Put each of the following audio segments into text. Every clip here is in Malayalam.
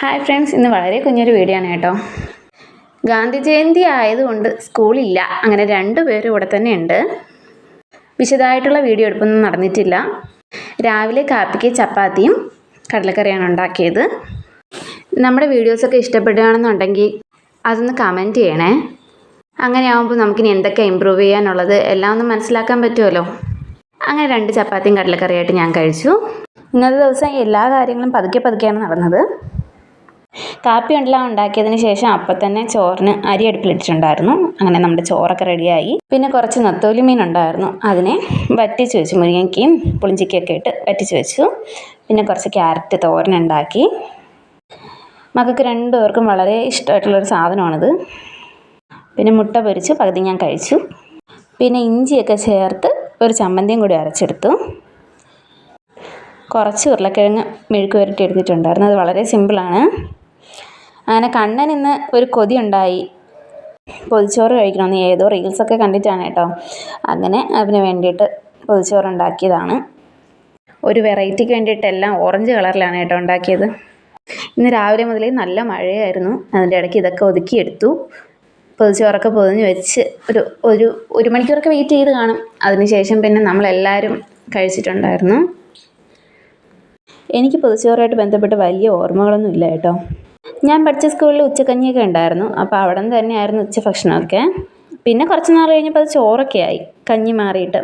ഹായ് ഫ്രണ്ട്സ് ഇന്ന് വളരെ കുഞ്ഞൊരു വീഡിയോ ആണ് കേട്ടോ. ഗാന്ധി ജയന്തി ആയതുകൊണ്ട് സ്കൂളില്ല. അങ്ങനെ രണ്ടു പേരും ഇവിടെ തന്നെ ഉണ്ട്. വിശദമായിട്ടുള്ള വീഡിയോ എടുപ്പൊന്നും നടന്നിട്ടില്ല. രാവിലെ കാപ്പിക്ക് ചപ്പാത്തിയും കടലക്കറിയാണ് ഉണ്ടാക്കിയത്. നമ്മുടെ വീഡിയോസൊക്കെ ഇഷ്ടപ്പെടുകയാണെന്നുണ്ടെങ്കിൽ അതൊന്ന് കമന്റ് ചെയ്യണേ. അങ്ങനെ ആകുമ്പോൾ നമുക്കിനി എന്തൊക്കെ ഇമ്പ്രൂവ് ചെയ്യാനുള്ളത് എല്ലാം ഒന്ന് മനസ്സിലാക്കാൻ പറ്റുമല്ലോ. അങ്ങനെ രണ്ട് ചപ്പാത്തിയും കടലക്കറിയായിട്ട് ഞാൻ കഴിച്ചു. ഇന്നത്തെ ദിവസം എല്ലാ കാര്യങ്ങളും പതുക്കെ പതുക്കെയാണ് നടന്നത്. കാപ്പി എല്ലാം ഉണ്ടാക്കിയതിന് ശേഷം അപ്പം തന്നെ ചോറിന് അരി അടുപ്പിലിട്ടിട്ടുണ്ടായിരുന്നു അങ്ങനെ നമ്മുടെ ചോറൊക്കെ റെഡിയായി പിന്നെ കുറച്ച് നത്തോലി മീൻ ഉണ്ടായിരുന്നു. അതിനെ വറ്റിച്ച് വെച്ചു. മുരിങ്ങയ്ക്കയും പുളിഞ്ചിക്കൊക്കെ ഇട്ട് വറ്റിച്ച് വെച്ചു. പിന്നെ കുറച്ച് ക്യാരറ്റ് തോരൻ ഉണ്ടാക്കി. മക്കൾക്ക് രണ്ടുപേർക്കും വളരെ ഇഷ്ടമായിട്ടുള്ളൊരു സാധനമാണിത്. പിന്നെ മുട്ട പൊരിച്ച്. പകുതി ഞാൻ കഴിച്ചു. പിന്നെ ഇഞ്ചിയൊക്കെ ചേർത്ത് ഒരു ചമ്മന്തിയും കൂടി അരച്ചെടുത്തു. കുറച്ച് ഉരുളക്കിഴങ്ങ് മെഴുക്ക് വരട്ടി എടുത്തിട്ടുണ്ടായിരുന്നു. അത് വളരെ സിമ്പിളാണ് അങ്ങനെ കണ്ണൻ ഇന്ന് ഒരു കൊതി ഉണ്ടായി. പൊതിച്ചോറ് കഴിക്കണമെന്ന് ഏതോ റീൽസൊക്കെ കണ്ടിട്ടാണ് കേട്ടോ. അങ്ങനെ അതിന് വേണ്ടിയിട്ട് പൊതിച്ചോറ് ഉണ്ടാക്കിയതാണ്. ഒരു വെറൈറ്റിക്ക് വേണ്ടിയിട്ട് എല്ലാം ഓറഞ്ച് കളറിലാണ് കേട്ടോ ഉണ്ടാക്കിയത്. ഇന്ന് രാവിലെ മുതൽ നല്ല മഴയായിരുന്നു. അതിന്റെ ഇടയ്ക്ക് ഇതൊക്കെ ഒതുക്കിയെടുത്തു പൊതിച്ചോറൊക്കെ പൊതിഞ്ഞ് വെച്ച് ഒരു ഒരു ഒരു മണിക്കൂറൊക്കെ വെയിറ്റ് ചെയ്ത് കാണും. അതിനുശേഷം പിന്നെ നമ്മളെല്ലാവരും കഴിച്ചിട്ടുണ്ടായിരുന്നു. എനിക്ക് പൊതിച്ചോറായിട്ട് ബന്ധപ്പെട്ട് വലിയ ഓർമ്മകളൊന്നും ഇല്ല കേട്ടോ. ഞാൻ പഠിച്ച സ്കൂളിൽ ഉച്ചക്കഞ്ഞിയൊക്കെ ഉണ്ടായിരുന്നു. അപ്പോൾ അവിടെ നിന്ന് തന്നെയായിരുന്നു ഉച്ചഭക്ഷണമൊക്കെ പിന്നെ കുറച്ച് നാൾ കഴിഞ്ഞപ്പോൾ അത് ചോറൊക്കെ ആയി കഞ്ഞി മാറിയിട്ട്.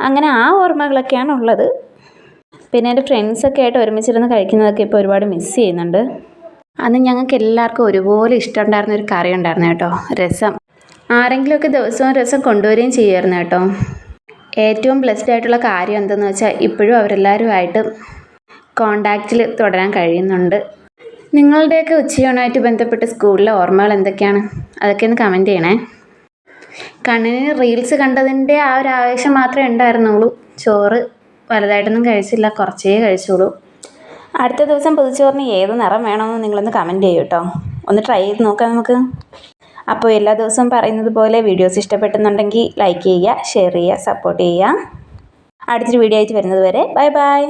അങ്ങനെ ആ ഓർമ്മകളൊക്കെയാണ് ഉള്ളത്. പിന്നെ എന്റെ ഫ്രണ്ട്സൊക്കെ ആയിട്ട് ഒരുമിച്ചിരുന്ന് കഴിക്കുന്നതൊക്കെ ഇപ്പോൾ ഒരുപാട് മിസ് ചെയ്യുന്നുണ്ട്. അന്ന് ഞങ്ങൾക്ക് എല്ലാവർക്കും ഒരുപോലെ ഇഷ്ടമുണ്ടായിരുന്ന ഒരു കറി ഉണ്ടായിരുന്നു കേട്ടോ രസം. ആരെങ്കിലുമൊക്കെ ദിവസവും രസം കൊണ്ടുവരികയും ചെയ്യുമായിരുന്നു കേട്ടോ. ഏറ്റവും ബ്ലെസ്ഡ് ആയിട്ടുള്ള കാര്യം എന്തെന്ന് വെച്ചാൽ ഇപ്പോഴും അവരെല്ലാവരുമായിട്ട് കോണ്ടാക്റ്റിൽ തുടരാൻ കഴിയുന്നുണ്ട്. നിങ്ങളുടെയൊക്കെ ഉച്ചയൂണായിട്ട് ബന്ധപ്പെട്ട് സ്കൂളിലെ ഓർമ്മകൾ എന്തൊക്കെയാണ്? അതൊക്കെ ഒന്ന് കമന്റ് ചെയ്യണേ. കണ്ണിന് റീൽസ് കണ്ടതിന്റെ ആ ഒരു ആവേശം മാത്രമേ ഉണ്ടായിരുന്നുള്ളൂ. ചോറ് വലുതായിട്ടൊന്നും കഴിച്ചില്ല കുറച്ചേ കഴിച്ചുള്ളൂ. അടുത്ത ദിവസം പുതുച്ചോറിന് ഏത് നിറം വേണമെന്ന് നിങ്ങളൊന്ന് കമന്റ് ചെയ്യൂ കേട്ടോ. ഒന്ന് ട്രൈ ചെയ്ത് നോക്കാം നമുക്ക്. അപ്പോൾ എല്ലാ ദിവസവും പറയുന്നത് പോലെ വീഡിയോസ് ഇഷ്ടപ്പെട്ടെന്നുണ്ടെങ്കിൽ ലൈക്ക് ചെയ്യുക ഷെയർ ചെയ്യുക സപ്പോർട്ട് ചെയ്യുക. അടുത്തൊരു വീഡിയോ ആയിട്ട് വരുന്നത് വരെ ബൈ ബൈ